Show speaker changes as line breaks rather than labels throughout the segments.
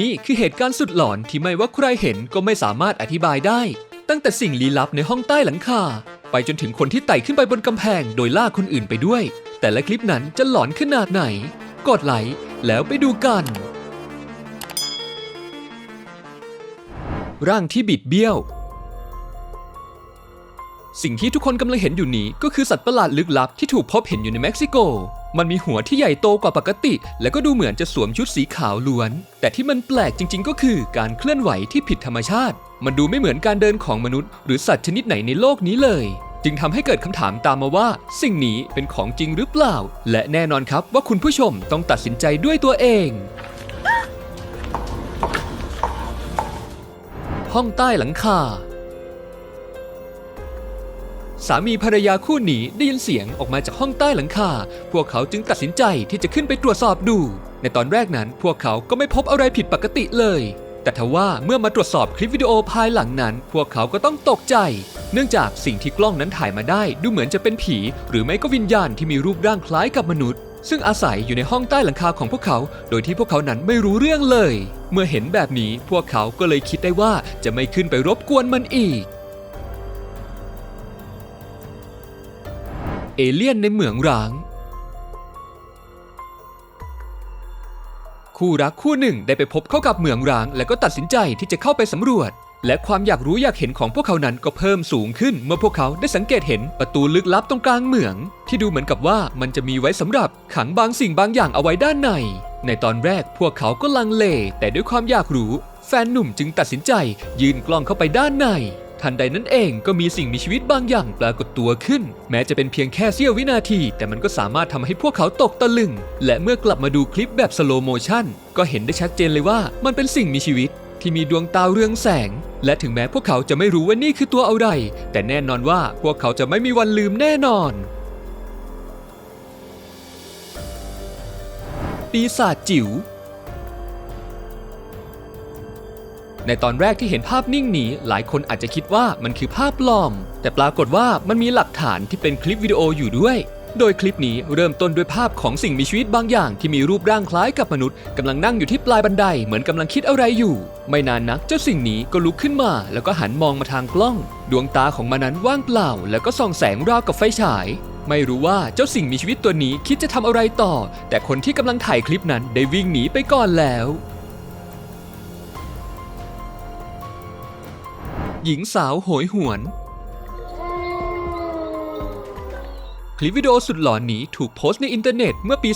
นี่คือเหตุการณ์สุดหลอนที่ไม่ว่าใครเห็นก็ไม่สามารถอธิบายได้ ตั้งแต่สิ่งลี้ลับในห้องใต้หลังคา ไปจนถึงคนที่ไต่ขึ้นไปบนกำแพงโดยล่ากคนอื่นไปด้วย แต่ละคลิปนั้นจะหลอนขนาดไหน กดไลค์แล้วไปดูกัน ร่างที่บิดเบี้ยว สิ่งที่ทุกคนกำลังเห็นอยู่นี้ก็คือสัตว์ประหลาดลึกลับที่ถูกพบเห็นอยู่ในเม็กซิโก มันมีหัวที่ใหญ่โตกว่าปกติ และก็ดูเหมือนจะสวมชุดสีขาวล้วน แต่ที่มันแปลกจริง ๆ ก็คือการเคลื่อนไหวที่ผิดธรรมชาติ มันดูไม่เหมือนการเดินของมนุษย์ หรือสัตว์ชนิดไหนในโลกนี้เลย จึงทำให้เกิดคำถามตามมาว่า สิ่งนี้เป็นของจริงหรือเปล่า และแน่นอนครับว่าคุณผู้ชมต้องตัดสินใจด้วยตัวเองห้องใต้หลังคา สามีภรรยาคู่นี้ได้ยินเสียงออกมาจากห้องใต้หลังคา พวกเขาจึงตัดสินใจที่จะขึ้นไปตรวจสอบดู ในตอนแรกนั้นพวกเขาก็ไม่พบอะไรผิดปกติเลย แต่ทว่าเมื่อมาตรวจสอบคลิปวิดีโอภายหลังนั้น พวกเขาก็ต้องตกใจ เนื่องจากสิ่งที่กล้องนั้นถ่ายมาได้ ดูเหมือนจะเป็นผี หรือไม่ก็วิญญาณที่มีรูปร่างคล้ายกับมนุษย์ซึ่งอาศัยอยู่ในห้องใต้หลังคาของพวกเขา โดยที่พวกเขานั้นไม่รู้เรื่องเลย เมื่อเห็นแบบนี้พวกเขาก็เลยคิดได้ว่าจะไม่ขึ้นไปรบกวนมันอีก เอเลี่ยนในเหมืองร้าง คู่รักคู่หนึ่งได้ไปพบเข้ากับเหมืองร้าง และก็ตัดสินใจที่จะเข้าไปสำรวจ และความอยากรู้อยากเห็นของพวกเขานั้นก็เพิ่มสูงขึ้น เมื่อพวกเขาได้สังเกตเห็นประตูลึกลับตรงกลางเหมือง ที่ดูเหมือนกับว่ามันจะมีไว้สำหรับขังบางสิ่งบางอย่างเอาไว้ด้านใน ในตอนแรกพวกเขาก็ลังเล แต่ด้วยความอยากรู้ แฟนหนุ่มจึงตัดสินใจ ยืนกล้องเข้าไปด้านใน ทันใดนั้นเองก็มีสิ่งมีชีวิตบางอย่างปรากฏตัวขึ้น แม้จะเป็นเพียงแค่เสี้ยววินาที แต่มันก็สามารถทำให้พวกเขาตกตะลึง และเมื่อกลับมาดูคลิปแบบสโลโมชันก็เห็นได้ชัดเจนเลยว่ามันเป็นสิ่งมีชีวิตที่มีดวงตาเรืองแสง และถึงแม้พวกเขาจะไม่รู้ว่านี่คือตัวอะไร แต่แน่นอนว่าพวกเขาจะไม่มีวันลืมแน่นอน ปีศาจจิ๋ว ในตอนแรกที่เห็นภาพนิ่งนี้ หลายคนอาจจะคิดว่ามันคือภาพปลอม แต่ปรากฏว่ามันมีหลักฐานที่เป็นคลิปวิดีโออยู่ด้วย โดยคลิปนี้เริ่มต้นด้วยภาพของสิ่งมีชีวิตบางอย่าง ที่มีรูปร่างคล้ายกับมนุษย์กำลังนั่งอยู่ที่ปลายบันไดเหมือนกำลังคิดอะไรอยู่ ไม่นานนักเจ้าสิ่งนี้ก็ลุกขึ้นมา แล้วก็หันมองมาทางกล้อง ดวงตาของมันนั้นว่างเปล่า แล้วก็ส่องแสงราวกับไฟฉายไม่รู้ว่าเจ้าสิ่งมีชีวิตตัวนี้คิดจะทำอะไรต่อ แต่คนที่กำลังถ่ายคลิปนั้นได้วิ่งหนีไปก่อนแล้ว หญิงสาวโหยหวน คลิปวิดีโอสุดหลอนนี้ถูกโพสต์ในอินเทอร์เน็ตเมื่อปี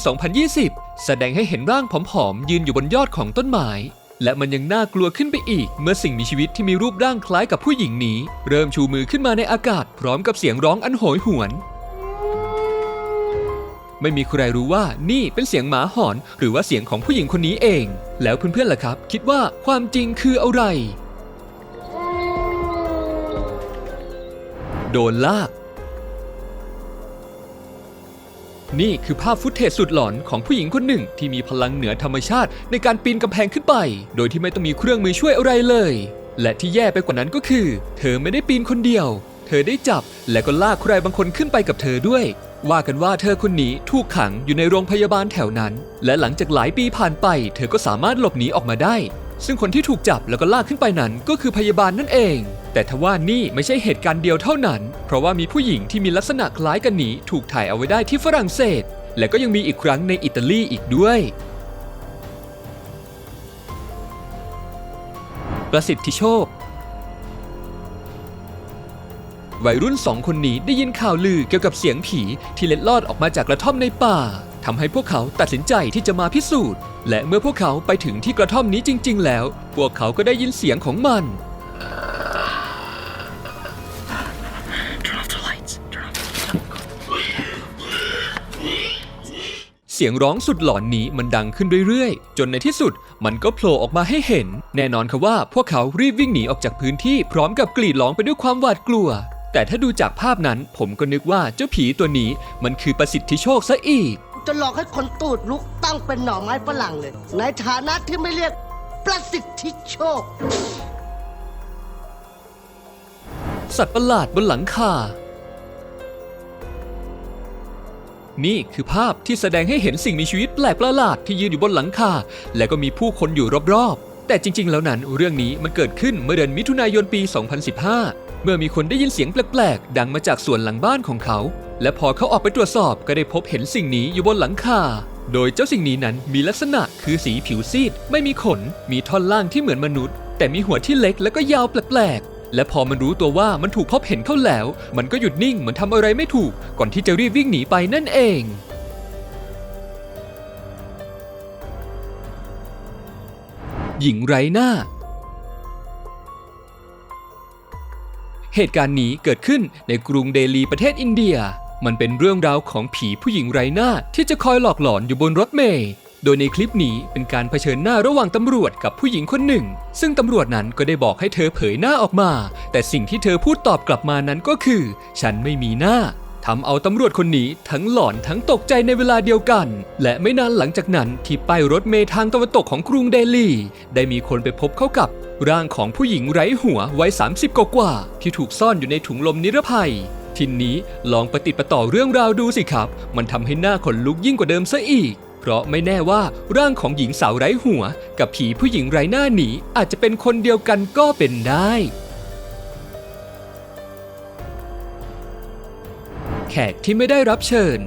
2020 แสดงให้เห็นร่างผอมๆ ยืนอยู่บนยอดของต้นไม้และมันยังน่ากลัวขึ้นไปอีก เมื่อสิ่งมีชีวิตที่มีรูปร่างคล้ายกับผู้หญิงนี้ เริ่มชูมือขึ้นมาในอากาศ พร้อมกับเสียงร้องอันโหยหวน ไม่มีใครรู้ว่านี่เป็นเสียงหมาหอน หรือว่าเสียงของผู้หญิงคนนี้เอง แล้วเพื่อนๆล่ะครับ คิดว่าความจริงคืออะไร โดนลาก นี่คือภาพฟุตเทจสุดหลอนของผู้หญิงคนหนึ่งที่มีพลังเหนือธรรมชาติในการปีนกำแพงขึ้นไป โดยที่ไม่ต้องมีเครื่องมือช่วยอะไรเลย และที่แย่ไปกว่านั้นก็คือ เธอไม่ได้ปีนคนเดียว เธอได้จับและก็ลากใครบางคนขึ้นไปกับเธอด้วยว่ากันว่าเธอคนนี้ถูกขังอยู่ในโรงพยาบาลแถวนั้น และหลังจากหลายปีผ่านไป เธอก็สามารถหลบหนีออกมาได้ ซึ่งคนที่ถูกจับแล้วก็ลากขึ้นไปนั้นก็คือพยาบาลนั่นเอง แต่ทว่านี่ไม่ใช่เหตุการณ์เดียวเท่านั้น เพราะว่ามีผู้หญิงที่มีลักษณะคล้ายกันนี้ถูกถ่ายเอาไว้ได้ที่ฝรั่งเศส และก็ยังมีอีกครั้งในอิตาลีอีกด้วย ประสิทธิโชค วัยรุ่นสองคนนี้ได้ยินข่าวลือเกี่ยวกับเสียงผีที่เล็ดลอดออกมาจากกระท่อมในป่าทำให้พวกเขาตัดสินใจที่จะมาพิสูจน์ และเมื่อพวกเขาไปถึงที่กระท่อมนี้จริง ๆ แล้ว พวกเขาก็ได้ยินเสียงของมัน เสียงร้องสุดหลอนนี้มันดังขึ้นเรื่อยๆ จนในที่สุดมันก็โผล่ออกมาให้เห็น แน่นอนค่ะว่าพวกเขารีบวิ่งหนีออกจากพื้นที่พร้อมกับกรีดร้องไปด้วยความหวาดกลัว แต่ถ้าดูจากภาพนั้นผมก็นึกว่าเจ้าผีตัวนี้มันคือประสิทธิโชคซะอีก
จะหลอกให้คนตูดลุกตั้งเป็นหน่อไม้ฝรั่งเลย ในฐานะที่ไม่เรียกประสิทธิโชค
สัตว์ประหลาดบนหลังคา นี่คือภาพที่แสดงให้เห็นสิ่งมีชีวิตแปลกประหลาดที่ยืนอยู่บนหลังคา และก็มีผู้คนอยู่รอบๆ แต่จริง ๆ แล้วนั้นเรื่องนี้มันเกิดขึ้นเมื่อเดือนมิถุนายนปี 2015 เมื่อมีคนได้ยินเสียงแปลกๆ ดังมาจากส่วนหลังบ้านของเขา และพอเขาออกไปตรวจสอบก็ได้พบเห็นสิ่งนี้อยู่บนหลังคา โดยเจ้าสิ่งนี้นั้นมีลักษณะคือสีผิวซีด ไม่มีขน มีท่อนล่างที่เหมือนมนุษย์ แต่มีหัวที่เล็กและก็ยาวแปลกๆ และพอมันรู้ตัวว่ามันถูกพบเห็นเข้าแล้ว มันก็หยุดนิ่งเหมือนทำอะไรไม่ถูก ก่อนที่จะรีบวิ่งหนีไปนั่นเอง หญิงไร้หน้า เหตุการณ์นี้เกิดขึ้นในกรุงเดลีประเทศอินเดีย มันเป็นเรื่องราวของผีผู้หญิงไร้หน้าที่จะคอยหลอกหลอนอยู่บนรถเมล์ โดยในคลิปนี้เป็นการเผชิญหน้าระหว่างตำรวจกับผู้หญิงคนหนึ่ง ซึ่งตำรวจนั้นก็ได้บอกให้เธอเผยหน้าออกมา แต่สิ่งที่เธอพูดตอบกลับมานั้นก็คือ ฉันไม่มีหน้าทำเอาตำรวจคนนี้ทั้งหลอนทั้งตกใจในเวลาเดียวกัน และไม่นานหลังจากนั้นที่ป้ายรถเมล์ทางตะวันตกของกรุงเดลี ได้มีคนไปพบเข้ากับร่างของผู้หญิงไร้หัววัย 30 กว่าที่ถูกซ่อนอยู่ในถุงลมนิรภัย ทีนี้ลองประติดประต่อเรื่องราวดูสิครับ มันทำให้หน้าขนลุกยิ่งกว่าเดิมซะอีก ราะไม่แน่ว่าร่างของหญิงสาวไร้หัว กับผีผู้หญิงไร้หน้าหนีอาจจะเป็นคนเดียวกันก็เป็นได้ แขกที่ไม่ได้รับเชิญ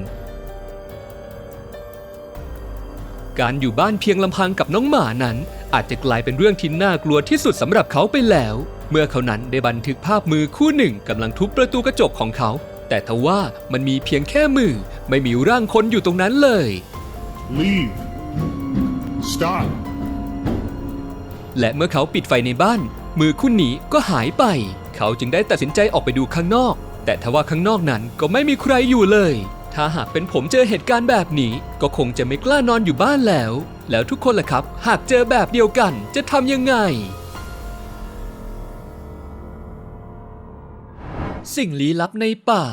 การอยู่บ้านเพียงลำพังกับน้องหมานั้น อาจจะกลายเป็นเรื่องที่น่ากลัวที่สุดสำหรับเขาไปแล้ว เมื่อเขานั้นได้บันทึกภาพมือคู่หนึ่งกำลังทุบประตูกระจกของเขาแต่ทว่ามันมีเพียงแค่มือ ไม่มีร่างคนอยู่ตรงนั้นเลย
Leave. Stop.
และเมื่อเขาปิดไฟในบ้าน มือคู่นี้ก็หายไป เขาจึงได้ตัดสินใจออกไปดูข้างนอก แต่ทว่าข้างนอกนั้นก็ไม่มีใครอยู่เลย ถ้าหากเป็นผมเจอเหตุการณ์แบบนี้ ก็คงจะไม่กล้านอนอยู่บ้านแล้ว แล้วทุกคนล่ะครับ หากเจอแบบเดียวกันจะทำยังไง สิ่งลี้ลับในป่า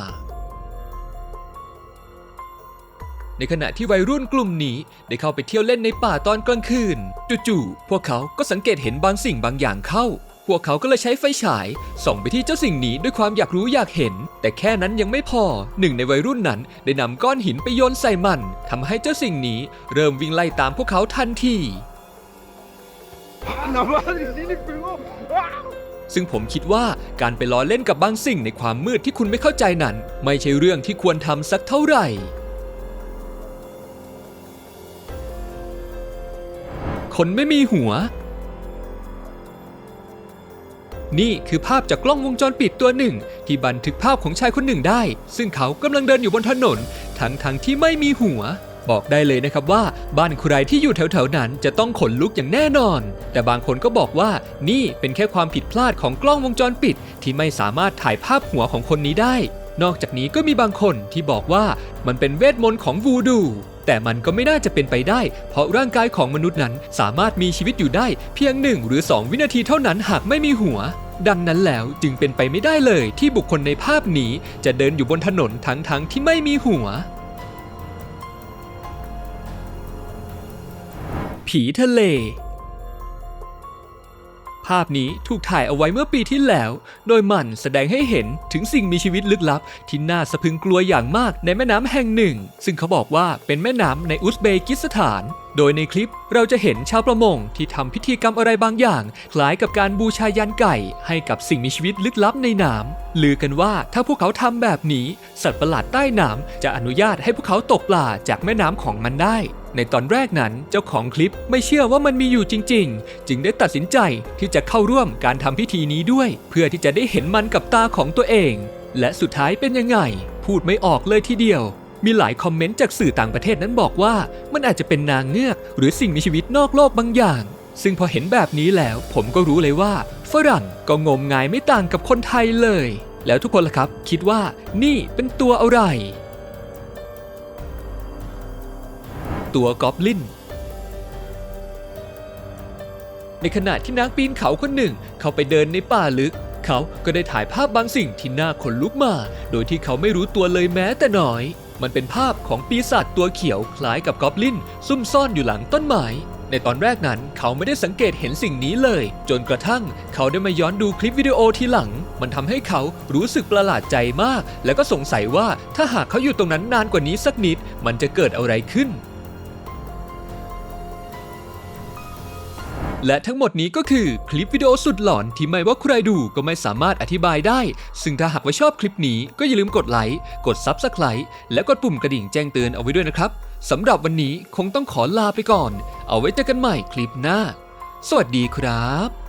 ในขณะที่วัยรุ่นกลุ่มนี้ได้เข้าไปเที่ยวเล่นในป่าตอนกลางคืน จู่ๆ พวกเขาก็สังเกตเห็นบางสิ่งบางอย่างเข้า พวกเขาก็เลยใช้ไฟฉาย ส่องไปที่เจ้าสิ่งนี้ด้วยความอยากรู้อยากเห็น แต่แค่นั้นยังไม่พอ หนึ่งในวัยรุ่นนั้นได้นำก้อนหินไปโยนใส่มันทำให้เจ้าสิ่งนี้เริ่มวิ่งไล่ตามพวกเขาทันทีซึ่งผมคิดว่าการไปล้อเล่นกับบางสิ่งในความมืดที่คุณไม่เข้าใจนั้น ไม่ใช่เรื่องที่ควรทำสักเท่าไหร่ คนไม่มีหัว นี่คือภาพจากกล้องวงจรปิดตัวหนึ่ง ที่บันทึกภาพของชายคนหนึ่งได้ ซึ่งเขากำลังเดินอยู่บนถนน ทั้งทั้งๆที่ไม่มีหัว บอกได้เลยนะครับว่า บ้านใครที่อยู่แถวๆนั้นจะต้องขนลุกอย่างแน่นอน แต่บางคนก็บอกว่านี่เป็นแค่ความผิดพลาดของกล้องวงจรปิด ที่ไม่สามารถถ่ายภาพหัวของคนนี้ได้ นอกจากนี้ก็มีบางคนที่บอกว่ามันเป็นเวทมนต์ของวูดู แต่มันก็ไม่น่าจะเป็นไปได้ เพราะร่างกายของมนุษย์นั้นสามารถมีชีวิตอยู่ได้เพียงหนึ่งหรือ 2 วินาทีเท่านั้นหากไม่มีหัว ดังนั้นแล้วจึงเป็นไปไม่ได้เลยที่บุคคลในภาพนี้จะเดินอยู่บนถนนทั้งๆที่ไม่มีหัว ผีทะเล ภาพนี้ถูกถ่ายเอาไว้เมื่อปีที่แล้ว โดยมันแสดงให้เห็นถึงสิ่งมีชีวิตลึกลับ ที่น่าสะพึงกลัวอย่างมากในแม่น้ำแห่งหนึ่ง ซึ่งเขาบอกว่าเป็นแม่น้ำในอุซเบกิสถาน โดยในคลิปเราจะเห็นชาวประมงที่ทำพิธีกรรมอะไรบางอย่าง คล้ายกับการบูชายันไก่ ให้กับสิ่งมีชีวิตลึกลับในน้ำลือกันว่าถ้าพวกเขาทำแบบนี้ สัตว์ประหลาดใต้น้ำจะอนุญาตให้พวกเขาตกปลาจากแม่น้ำของมันได้ ในตอนแรกนั้นเจ้าของคลิปไม่เชื่อว่ามันมีอยู่จริง ๆ จึงได้ตัดสินใจที่จะเข้าร่วมการทำพิธีนี้ด้วย เพื่อที่จะได้เห็นมันกับตาของตัวเอง และสุดท้ายเป็นยังไง พูดไม่ออกเลยทีเดียว มีหลายคอมเมนต์จากสื่อต่างประเทศนั้นบอกว่า มันอาจจะเป็นนางเงือก หรือสิ่งมีชีวิตนอกโลกบางอย่าง ซึ่งพอเห็นแบบนี้แล้ว ผมก็รู้เลยว่า ฝรั่งก็งมงายไม่ต่างกับคนไทยเลย แล้วทุกคนล่ะครับ คิดว่านี่เป็นตัวอะไร ตัวกอบลิน ในขณะที่นักปีนเขาคนหนึ่ง เขาไปเดินในป่าลึก เขาก็ได้ถ่ายภาพบางสิ่งที่น่าขนลุกมา โดยที่เขาไม่รู้ตัวเลยแม้แต่น้อย มันเป็นภาพของปีศาจตัวเขียวคล้ายกับกอบลิน ซุ่มซ่อนอยู่หลังต้นไม้ในตอนแรกนั้นเขาไม่ได้สังเกตเห็นสิ่งนี้เลย จนกระทั่งเขาได้มาย้อนดูคลิปวิดีโอทีหลัง มันทำให้เขารู้สึกประหลาดใจมาก แล้วก็สงสัยว่าถ้าหากเขาอยู่ตรงนั้นนานกว่านี้สักนิด มันจะเกิดอะไรขึ้น และทั้งหมดนี้ก็คือคลิปวิดีโอสุดหลอนที่ไม่ว่าใครดูก็ไม่สามารถอธิบายได้ ซึ่งถ้าหากว่าชอบคลิปนี้ก็อย่าลืมกดไลค์ กด Subscribe และกดปุ่มกระดิ่งแจ้งเตือนเอาไว้ด้วยนะครับสำหรับวันนี้คงต้องขอลาไปก่อน เอาไว้เจอกันใหม่คลิปหน้า สวัสดีครับ